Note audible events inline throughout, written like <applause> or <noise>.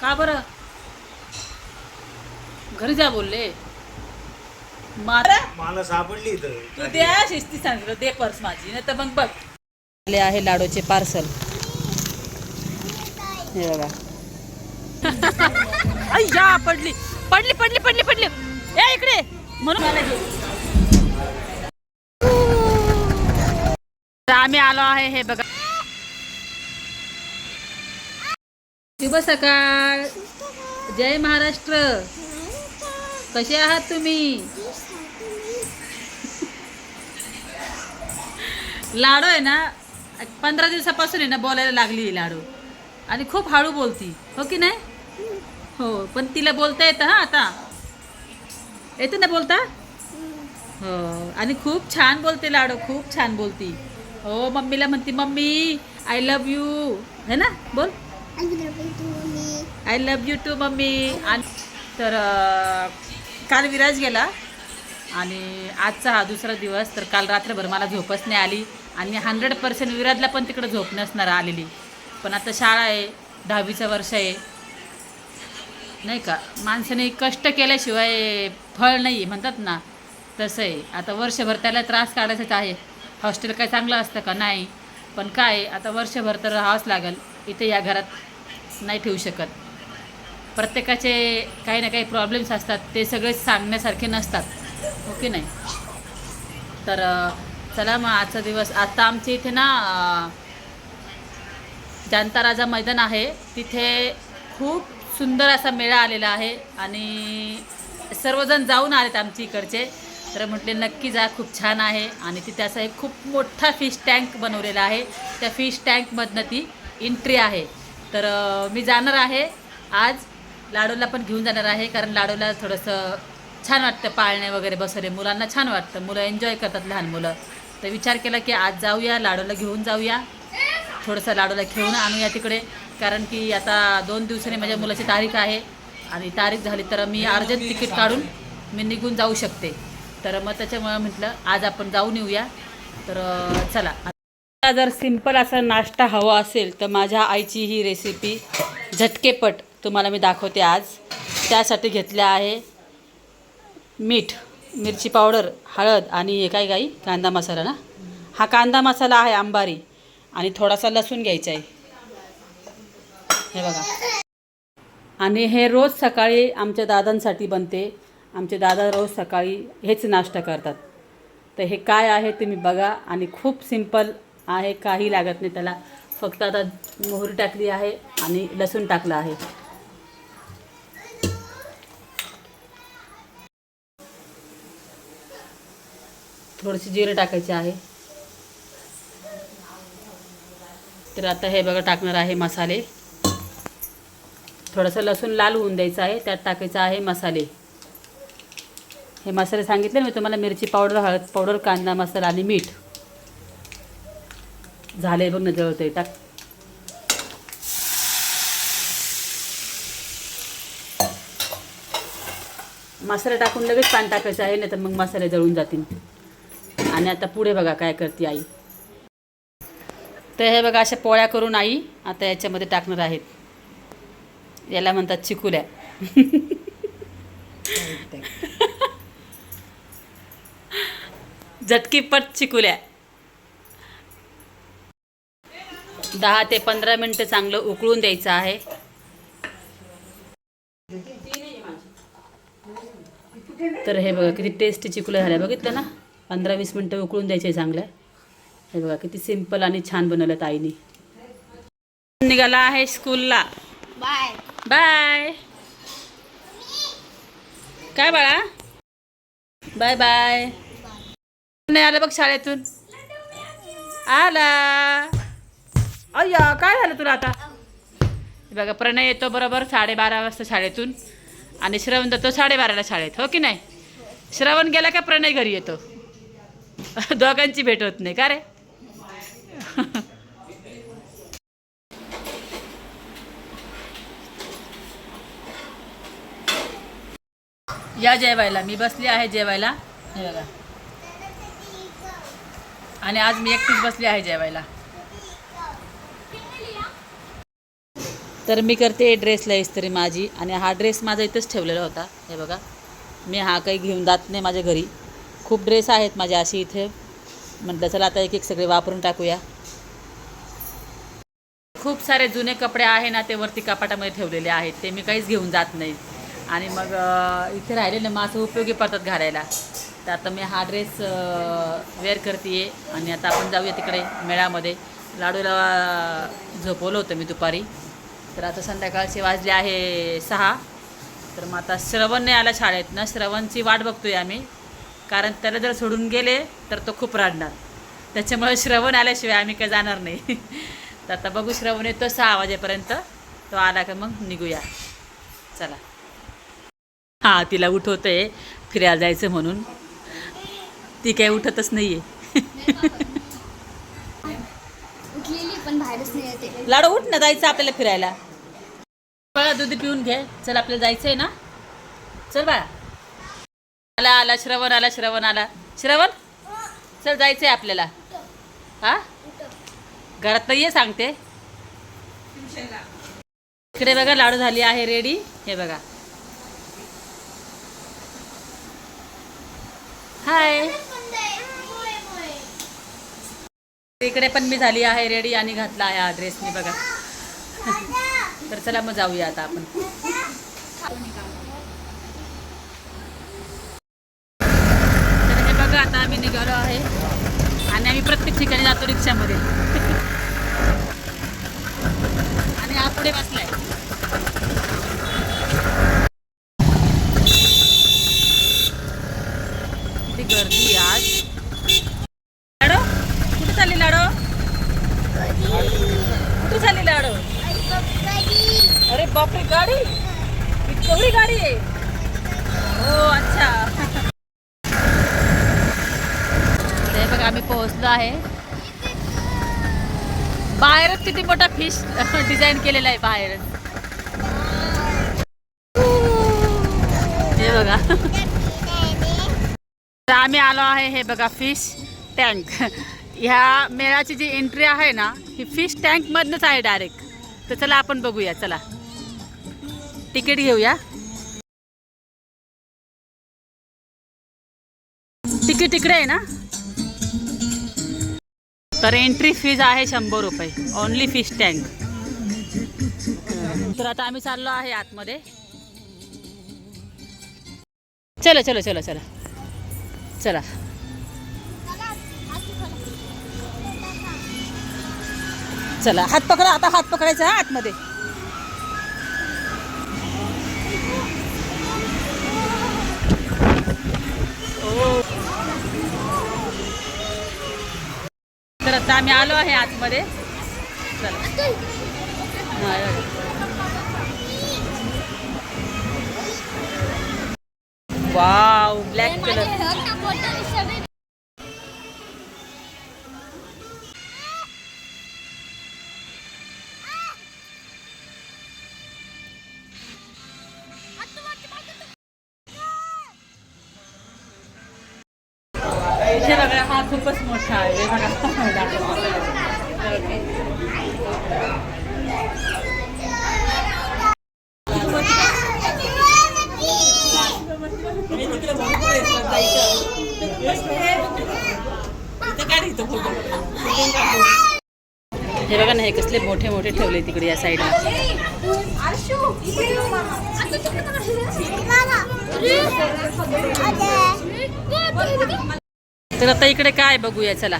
का बरं? घरी जा बोलले. मारा मला सापडली तू द्या शिस्ती सांगितलं दे पर्स माझी नाही तर मग बघ. आले आहे लाडूचे पार्सल. हे बघा. <laughs> अय्या पडली. पडली पडली पडली पडली. ए इकडे. म्हणून मला. तर आम्ही आलो आहे हे बघा. शुभ सकाळ. जय महाराष्ट्र. कसे आहात तुम्ही? लाडू आहे ना पंधरा दिवसापासून आहे ना बोलायला लागली लाडू. आणि खूप हळू बोलती हो की नाही? हो पण तिला बोलता येतं हा आता. येतं ना बोलता? हो आणि खूप छान बोलते लाडू खूप छान बोलती. हो मम्मीला म्हणते मम्मी आय लव यू है ना? बोल. I love you too mummy आणि तर काल विराज गेला आणि आजचा हा दुसरा दिवस तर काल रात्रभर मला झोपच नाही आली आणि हंड्रेड पर्सेंट विराजला पण तिकडं झोप नसणार आलेली. पण आता शाळा आहे दहावीचं वर्ष आहे. नाही का? माणसाने कष्ट केल्याशिवाय फळ नाही म्हणतात ना. तसं आहे. आता वर्षभर त्याला त्रास काढायचाच आहे. हॉस्टेल काय चांगलं असतं का? नाही. पण काय आता वर्षभर तर राहावंच लागेल. इथे या घरात नाही ठेवू शकत. प्रत्येकाचे काही ना काही प्रॉब्लेम्स असतात ते सगळे सांगण्यासारखे नसतात ओके की नाही? तर चला मग आजचा दिवस आता आमच्या इथे ना जानता राजा मैदान आहे. तिथे खूप सुंदर असा मेळा आलेला आहे आणि सर्वजण जाऊन आलेत आमच्या इकडचे. तर म्हटले नक्की जा खूप छान आहे. आणि तिथे असा एक खूप मोठा फिश टँक बनवलेला आहे. त्या फिश टँकमधनं ती एंट्री आहे. तर मी जाणार आहे. आज लाडूला पण घेऊन जाणार आहे कारण लाडूला थोडंसं छान वाटतं पाळणे वगैरे बसवले मुलांना छान वाटतं. मुलं एन्जॉय करतात लहान मुलं. तर विचार केला की आज जाऊया लाडूला घेऊन जाऊया. थोडंसं लाडूला घेऊन आणूया तिकडे. कारण की आता दोन दिवसांनी माझ्या मुलाची तारीख आहे. आणि तारीख झाली तर मी अर्जंट तिकीट काढून मी निघून जाऊ शकते. तर मग त्याच्यामुळं म्हटलं आज आपण जाऊन येऊया. तर चला. मला जर सिंपल असा नाश्ता हवा असेल तर माझ्या आईची ही रेसिपी झटकेपट तुम्हाला मी दाखवते आज. त्यासाठी घेतल्या आहे मीठ मिरची पावडर हळद आणि हे काय गाई? कांदा मसाला ना? हा कांदा मसाला आहे आंबारी आणि थोडासा लसूण घ्यायचा आहे. हे बघा. आणि हे रोज सकाळी आमच्या दादांसाठी बनते. आमचे दादा रोज सकाळी हेच नाश्ता करतात. तर हे काय आहे तुम्ही बघा आणि खूप सिंपल आहे काही लागत नाही त्याला. फक्त आता मोहरी टाकली आहे आणि लसूण टाकलं आहे. थोडीशी जिरे टाकायचे आहे. तर आता हे बघा टाकणार आहे मसाले. थोडंसं लसूण लाल होऊन द्यायचं आहे त्यात टाकायचं आहे मसाले. हे मसाले सांगितले ना मी तुम्हाला मिरची पावडर हळद पावडर कांदा मसाला आणि मीठ. झाले बघ ना जळतंय टाक. मसाला टाकून लगेच पाणी टाकायचं आहे नाही तर मग मसाले जळून जातील. आणि आता पुढे बघा काय करते आई. तर हे बघा अशा पोळ्या करून आई आता याच्यामध्ये टाकणार आहेत. याला म्हणतात चिकुल्या. झटकीपट चिकुल्या. दहा ते पंधरा मिनटं चांगलं उकळून द्यायचं आहे. तर हे बघा किती टेस्टी चिकुल्या झाल्या. बघितलं ना? पंधरा वीस मिनटं उकळून द्यायचे चांगल्या हे बघा किती सिंपल आणि छान बनवलं आईने निघाला आहे स्कूलला बाय. बाय. काय बाळा? Bye bye. नाही आलं बघ शाळेतून? आला. अय्या काय झालं तुला आता? बघा प्रणय येतो बरोबर साडेबारा वाजता शाळेतून आणि श्रवण जातो साडेबाराला शाळेत हो की नाही? श्रवण गेला का प्रणय घरी येतो? <laughs> दोघांची भेट होत नाही का रे? <laughs> या जेवायला मी बसली आहे जेवायला. हे बघा. आणि आज मी एकटीच बसली आहे जेवायला. तर मी करते ड्रेसला इस्त्री माझी. आणि हा ड्रेस माझा इथंच ठेवलेला होता. हे बघा. मी हा काही घेऊन जात नाही माझ्या घरी. खूप ड्रेस आहेत माझ्या अशी इथे. म्हटलं चला आता एक एक सगळे वापरून टाकूया. खूप सारे जुने कपडे आहे ना ते वरती कपाटामध्ये ठेवलेले आहेत. ते मी काहीच घेऊन जात नाही. आणि मग इथे राहिले ना उपयोगी पडतात घालायला. तर आता मी हा ड्रेस वेअर करते आणि आता आपण जाऊया तिकडे मेळ्यामध्ये लाडूला झोपवलं होतं मी दुपारी. तर आता संध्याकाळचे वाजले आहे सहा. तर मग आता श्रवण नाही आला शाळेत. ना श्रवणची वाट बघतोय आम्ही. कारण त्याला जर सोडून गेले तर तो खूप रडणार. त्याच्यामुळे श्रवण आल्याशिवाय आम्ही काय जाणार नाही. तर आता बघू श्रवण येतो सहा वाजेपर्यंत. तो आला का मग निघूया. चला. हां तिला उठवतंय. फिरायला जायचं म्हणून. ती काय उठतच नाही आहे उठलेली पण बाहेरच नाही येते. लाडू उठ ना जायचं आपल्याला फिरायला. बाळा दूध पिऊन घे. चल आपल्याला जायचं आहे ना? चल बाळा. आला आला श्रवण आला श्रवण आला. श्रवण? चल जायचं आहे आपल्याला. हा? घरात नाही ये सांगते. इकडे बघा लाडू झाली आहे रेडी हे बघा. हाय इकडे पण मी झाली आहे रेडी आणि घातला आहे हा ड्रेस मी बघा. तर चला मग जाऊया आता आपण. तर हे बघा आता आम्ही निघालो आहे. आणि आम्ही प्रत्येक ठिकाणी जातो रिक्षामध्ये. <laughs> आणि हा पुढे बसलाय किती गर्दी आहे आज लाडो कुठे चालली लाडो कुठे चालली लाडो अरे बापरे गाडी केवढी गाडी आहे हो अच्छा ते बघा आम्ही पोहोचलो आहे बाहेरच किती मोठा फिश डिझाईन आहे बाहेर. हे बघा. तर आम्ही आलो आहे हे बघा फिश टँक ह्या मेळाची जी एंट्री आहे ना ही फिश टँकमधनंच आहे डायरेक्ट तर चला आपण बघूया चला. तिकीट घेऊया. तिकीट तिकडे आहे ना? तर एंट्री फीज आहे शंभर रुपये. ओनली फिश टँक तर आता आम्ही चाललो आहे आतमध्ये. चलो चलो चलो चला. चला. चला हात पकडा आता हात पकडायचा हा आतमध्ये. तर आता आम्ही आलो आहे आतमध्ये. चला. वाव ब्लॅक कलर हे कसले मोठे मोठे ठेवले तिकडे या साईडला तर आता इकडे काय बघूया चला.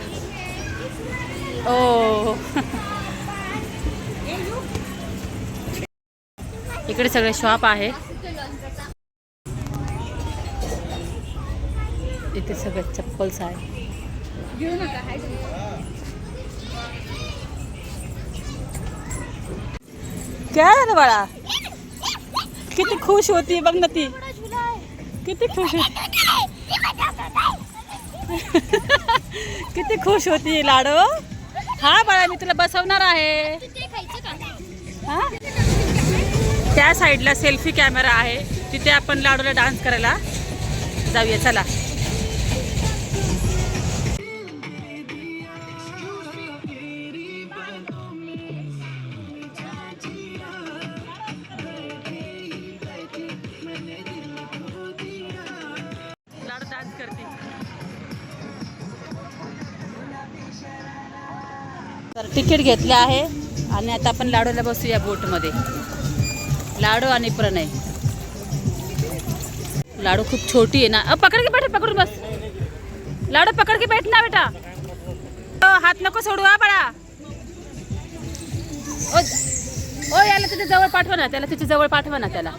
ओ. इकडे सगळे शॉप आहे. इथे सगळे चप्पल्स आहे क्या बाळा किती खुश होती बघ ना ती किती खुश होती किती खुश होती लाडो। हा बाळा मी तुला बसवणार आहे। हा? त्या साईडला सेल्फी कॅमेरा आहे. तिथे आपण लाडूला डान्स करायला जाऊया. चला. करते. तर तिकीट घेतलं आहे आणि आता आपण लाडूला बसूया बोटमध्ये. लाडू आणि प्रणय. लाडू खूप छोटी आहे ना. अ, पकड की बैठ पकडून बस. लाडू पकड की बैठ ना बेटा. हात नको सोडू हा बाळा. ओ ओ याला तिथे जवळ पाठवा ना त्याला तिथे जवळ पाठवा ना त्याला.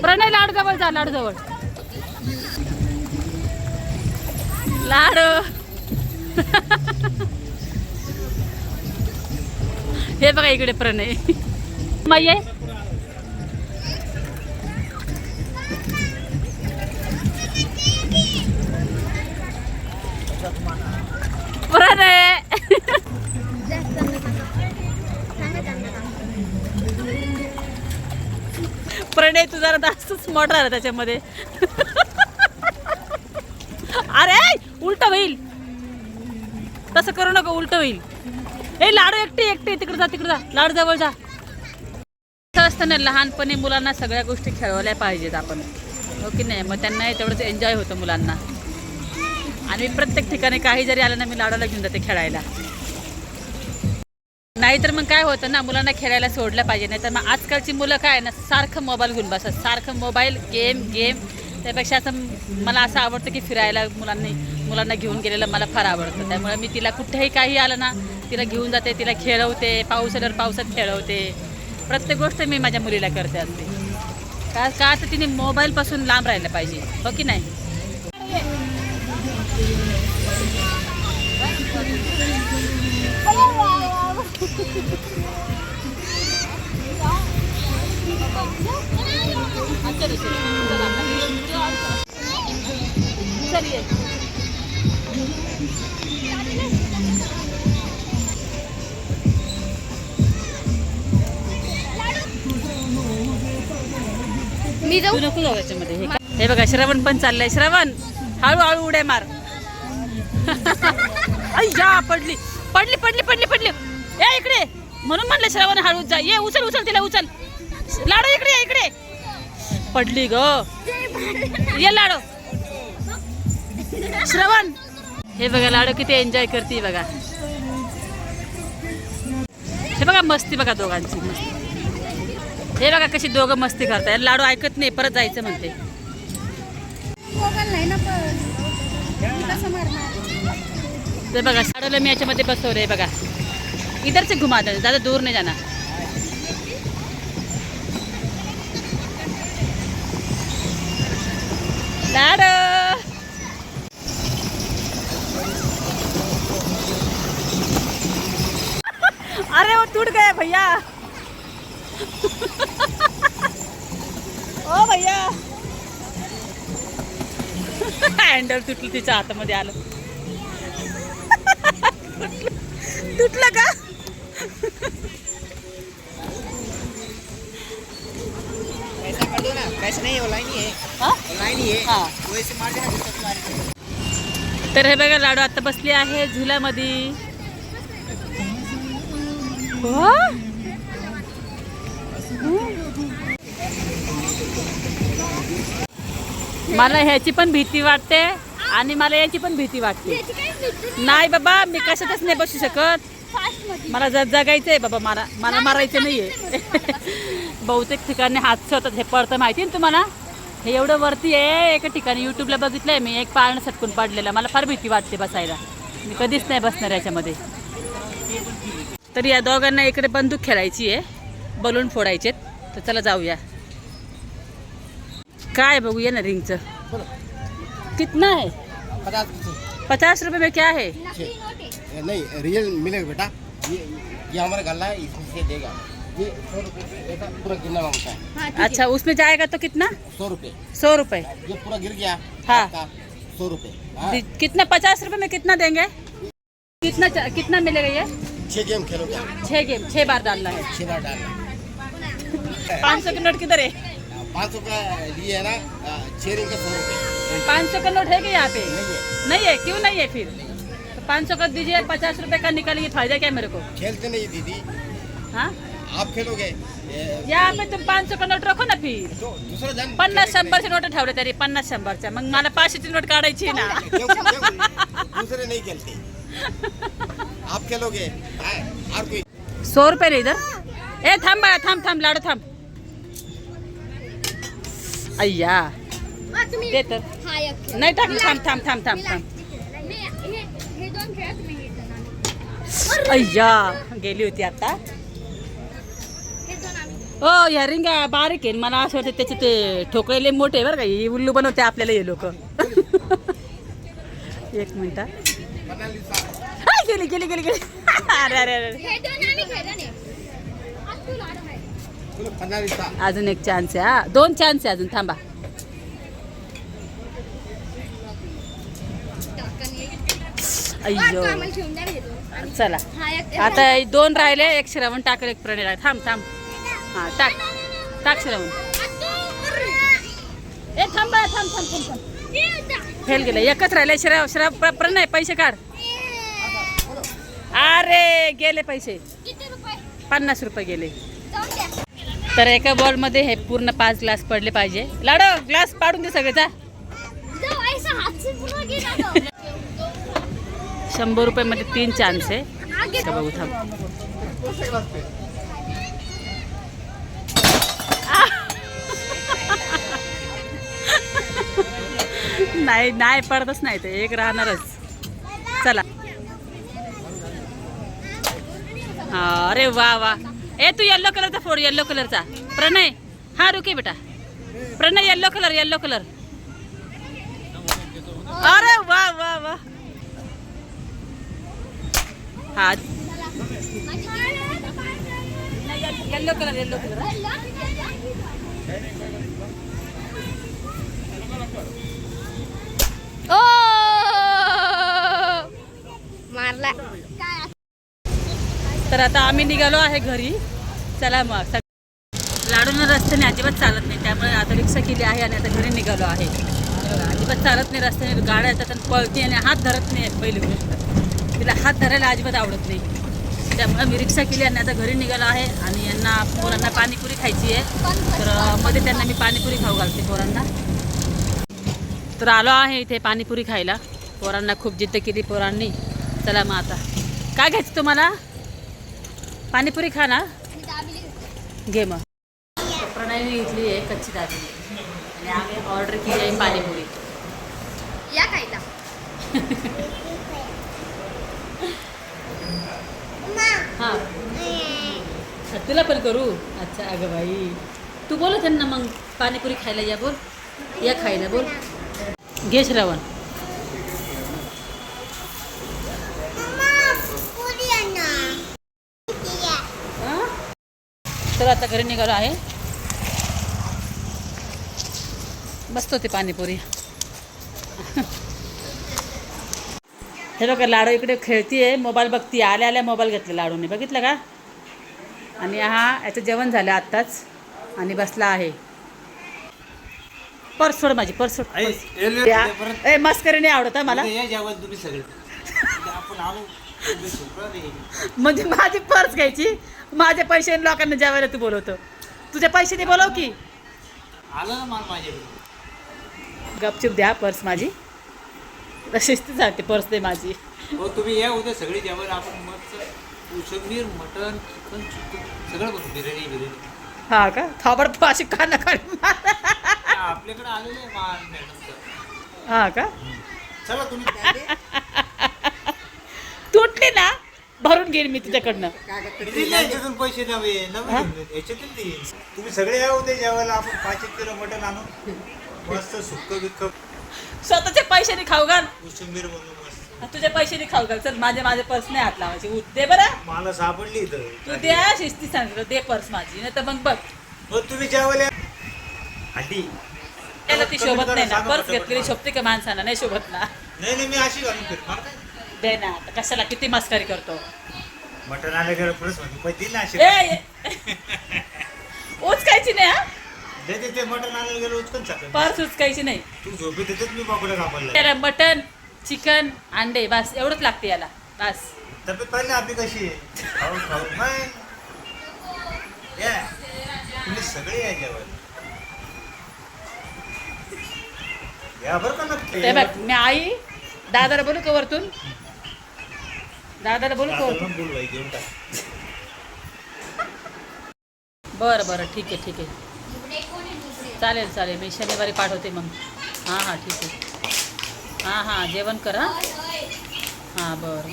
प्रणय लाडू जवळ जा लाडू जवळ. लाडू हे बघा इकडे प्रणय माई आहे प्रणय प्रणय तू जरा जास्तच मोठा त्याच्यामध्ये. <laughs> उलट होईल. तसं करू नको उलट होईल. ए लाडू एकटी एकटी. तिकडे जा तिकडे जा. लाडू जवळ जा. असं असतं ना लहानपणी मुलांना सगळ्या गोष्टी खेळवल्या पाहिजेत आपण. हो की नाही? मग त्यांना तेवढंच एन्जॉय होतं मुलांना. आणि प्रत्येक ठिकाणी काही जरी आलं ना मी लाडूला घेऊन जाते खेळायला. नाहीतर मग काय होतं ना मुलांना खेळायला सोडलं पाहिजे. नाही तर मग आजकालची मुलं काय आहे ना सारखं मोबाईल घेऊन बसतात. सारखं मोबाईल गेम गेम त्यापेक्षा असं मला असं आवडतं की फिरायला मुलांनी मुलांना घेऊन गेलेलं मला फार आवडतं. त्यामुळे मी तिला कुठेही काही आलं ना तिला घेऊन जाते तिला खेळवते पाऊस आल्यावर पावसात खेळवते. प्रत्येक गोष्ट मी माझ्या मुलीला करते असते. का का तर तिने मोबाईलपासून लांब राहायला पाहिजे हो की नाही? <laughs> चलिए मी जाऊ? नको जाऊ याच्यामध्ये हे काय- हे बघा श्रवण पण चाललंय. श्रवण! हळूहळू उड्या मार. <laughs> अय्या पडली. पडली पडली पडली पडली. ए इकडे! म्हणून म्हणलं श्रवण हळू जा. ये उचल उचल तिला उचल. लाडो इकडे ये, इकडे. पडली ग. ये लाडो. श्रवण! हे बघा लाडो किती एन्जॉय करते बघा. हे बघा मस्ती बघा दोघांची मस्ती. हे बघा कशी दोघं मस्ती करताय. लाडू ऐकत नाही परत जायचं म्हणते. मी ते बघा लाडूला मी याच्यामध्ये बसवलंय बघा. इधर से घुमा दे ज्यादा दूर नाही जाना लाडू! <laughs> अरे वो टूट गए भैया. <laughs> भैया हँडल तुटलं तिच्या हातामध्ये आलं तुटलं का पैसा कर दो ना पैसा नहीं ऑनलाइन ही है हा? ऑनलाइन ही है हाँ। वैसे मार देना जब तक मार देना। तर हे बघा लाडू आता बसली आहे झुल्यामध्ये हो? मला ह्याची पण भीती वाटते आणि मला याची पण भीती वाटते. नाही. बाबा मी कशातच नाही बसू शकत. मला जर जगायचं आहे बाबा मला मला मारायचं नाही आहे <laughs> बहुतेक ठिकाणी हादसे होतात हे पडतं माहिती ना तुम्हाला? हे एवढं वरती आहे एका ठिकाणी यूट्यूबला बघितलं आहे मी एक पाळणं सटकून पडलेलं. मला फार भीती वाटते बसायला. मी कधीच नाही बसणार याच्यामध्ये. तर या दोघांना इकडे बंदूक खेळायची आहे. बलून फोडायचे तर चला जाऊया. काय बघूया ना रिंगचं. कितना है पचास रुपये में क्या है? ये नहीं रियल मिलेगा बेटा। ये ये हमारा गला है इसमें से देगा। ये सौ रुपये पूरा गिरना माँगता है। हा अच्छा उसमें जाएगा तो कितना? सौ रुपये। सौ रुपये। ये पूरा गिर गया। हाँ। सौ रुपये। हाँ। कितना पचास रुपए में कितना देंगे? कितना कितना मिलेगा ये? छह गेम खेलोगे आप। छः गेम छः बार डालना है। छह बार डालना पाँच सौ का नोट किधर है? पाँच सौ का लिए है ना? छह रिंग का सौ रुपये। पाँच सौ का नोट है क्या यहाँ पे? नहीं है। नहीं है? क्यों नहीं है फिर? तो पाँच सौ का दीजिए पचास रुपए का निकालिए फ़ायदा क्या मेरे को? खेलते नहीं दीदी। हाँ? आप खेलोगे? यहाँ पे तुम पाच सौ का नोट रखो ना फिर। दूसरा जन पन्नास शंभरचे नोट ठेवले तरी पन्नास शंभरच्या मग मला पाचशेची नोट काढायची ना? <laughs> दूसरे नहीं खेलते। आप खेलोगे? और कोई सौ रुपये नाही इधर। ए थांब थांब थांब लाडू थांब। अय्या. दे तर. नाही टाक थांब थांब थांब थांब. थांब. अय्या गेली होती आता. हे ह्या रिंगा बारीक आहे. मला असं वाटतं त्याचे ते ठोकळेले मोठे बरं का. हे उल्लू बनवते आपल्याला हे लोक. <laughs> एक मिनिट गेली गेली गेली गेली. <laughs> अरे अरे अरे. अजून एक चान्स आहे हा. दोन चान्स आहे अजून थांबा. अय्यो. चला. आता दोन राहिले एक श्रवण टाकल एक प्रणय राहिले थांब थांब. हा टाक. टाक श्रवण. ए थांब बाळा, थांब थांब थांब थांब. फेल गेलं. एकच राहिले. श्रव श्रव प्र- प्रणय पैसे काढ. अरे गेले पैसे. पन्नास रुपये गेले. जाऊन द्या तर एका बॉलमध्ये हे पूर्ण पाच ग्लास पडले पाहिजे. लाडो ग्लास पाडून दे सगळे जा. शंभर रुपयामध्ये तीन चान्स आहे. बघू थांब. नाही नाही पडतच नाही ते. एक राहणारच. चला. अरे वा वा. ए तू येल्लो कलरचा फोड येल्लो कलरचा प्रणय हा रुके बेटा. Pranay yellow colour yellow colour अरे वा वा वा. हा. येल्लो कलर येल्लो कलर ओ! मारला. तर आता आम्ही निघालो आहे घरी. चला मग. लाडून रस्त्याने अजिबात चालत नाही त्यामुळे आता रिक्षा केली आहे आणि आता घरी निघालो आहे. अजिबात चालत नाही रस्त्याने गाड्या येतात आणि पळती आणि हात धरत नाही पहिली गोष्ट. तिला हात धरायला अजिबात आवडत नाही. त्यामुळे मी रिक्षा केली आणि आता घरी निघालो आहे आणि यांना पोरांना पाणीपुरी खायची आहे. तर मध्ये त्यांना मी पाणीपुरी खाऊ घालते पोरांना. तर आलो आहे इथे पाणीपुरी खायला. पोरांना खूप जिद्द केली पोरांनी. चला मग आता. काय घ्यायचं तुम्हाला? पाणीपुरी खा ना. घे मग. प्रणयने घेतली आहे कच्ची दाबेली आणि आम्ही ऑर्डर केली आहे पाणीपुरी. या खायला. हां. तुला पण करू? अच्छा अगं बाई. तू बोल त्यांना मग. पाणीपुरी खायला या बोल. या खायला बोल. घे श्रवण हां? तर आता घरी निघालो आहे. मस्त होते पाणीपुरी. हे बघा लाडू इकडे खेळतीये. मोबाईल बघतीये. आल्या आल्या मोबाईल घेतला लाडूने. बघितलं का? आणि हा याचं जेवण झालं आत्ताच. आणि बसला आहे. पर्स सोड माझी पर्स सोड. ए मस्करी नाही आवडत मला. म्हणजे माझी पर्स घ्यायची. माझे पैसे लोकांना जेवायला तू बोलवतो. तुझे पैसे बोलव की. आलं ना माल माझ्याकडे. गपचूप द्या पर्स माझी. तशीच ती सांगते पर्स दे माझी. हो तुम्ही या उद्या सगळे जेवण आपण कोशिंबीर मटन चिकन चिकन सगळं बिर्याणी बिर्याणी. हा का? थोबड अशी काना आपल्याकडे आलेले आहे माल मॅडमचं हा का? चला तुम्ही तुटली ना भरून घेईन मी याच्यातून पैसे नवे नवे याच्यातून देईन तुम्ही सगळे या उद्या जेवायला आपण पाच एक किलो आणू. मस्त सुक्क बिक्क. स्वतःच्या पैशाने खाऊ घाल. कोशिंबीर बनवू मस्त. तुझ्या पैशाने खाऊ घाल. चल माझे माझे पर्स नाही हात लावायचे. उठ दे बरं. मला सापडली तू द्या शिस्ती सांगितलं दे पर्स माझी. नाही तर मग बघ. तुम्ही जेवायला हड्डी. त्याला ती शोभत नाही ना. पर्स घेतलेली. शोभते का माणसाला नाही शोभत ना. नाही नाही मी अशी घालून फिरणार काय दे ना आता कशाला किती मस्करी करतो? मटण आलं गेलं पैसे ना असे ए ए. उचकायची नाही हा? दे दे ते मटण आलं गेलं उचकन चाकन पर्स उचकायची नाही. तू झोपी देतच मी कापडला त्याला मटन चिकन अंडे बस एवढंच लागते याला. बस. तब्येत पाहिली आपली कशी? आहे खाऊ खाऊ मग. या. तुम्ही सगळे या जेवायला. या बरं का नक्की. ते बघ मी आई दादाला बोलू का वरतून? दादाला बोलू का बरं बरं ठीक आहे ठीक आहे. चालेल चालेल. मी शनिवारी पाठवते मग. हां हां ठीक आहे. हां हां जेवण कर. हां हां बरं.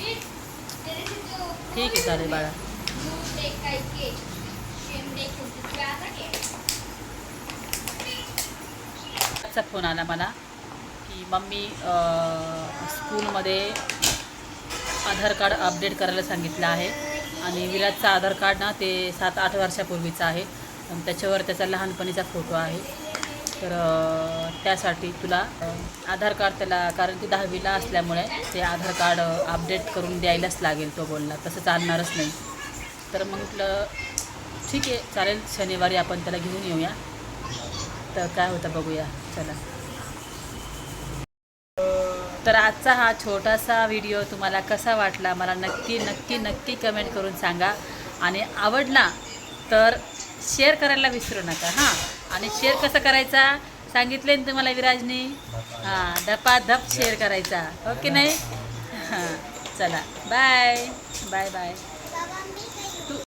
ठीक आहे चालेल बाळा. फोन आला मला की मम्मी स्कूलमध्ये आधार कार्ड अपडेट करायला सांगितलं आहे. आणि विराजचं आधार कार्ड ना ते सात आठ वर्षापूर्वीचं आहे. आणि त्याच्यावर त्याचा लहानपणीचा फोटो आहे. तर त्यासाठी तुला आधार कार्ड त्याला कारण की दहावीला असल्यामुळे ते आधार कार्ड अपडेट करून द्यायलाच लागेल तो बोलला. तसं चालणारच नाही. तर मग म्हटलं ठीक आहे चालेल शनिवारी आपण त्याला घेऊन येऊया. तर काय होतं बघूया. चला. तर आजचा हा छोटासा व्हिडिओ तुम्हाला कसा वाटला मला नक्की नक्की नक्की कमेंट करून सांगा. आणि आवडला तर शेअर करायला विसरू नका हां. आणि शेअर कसं करायचा? सांगितले ना तुम्हाला विराजने? हां धपाधप शेअर करायचा. हो ओके नाही? हां चला. Bye bye bye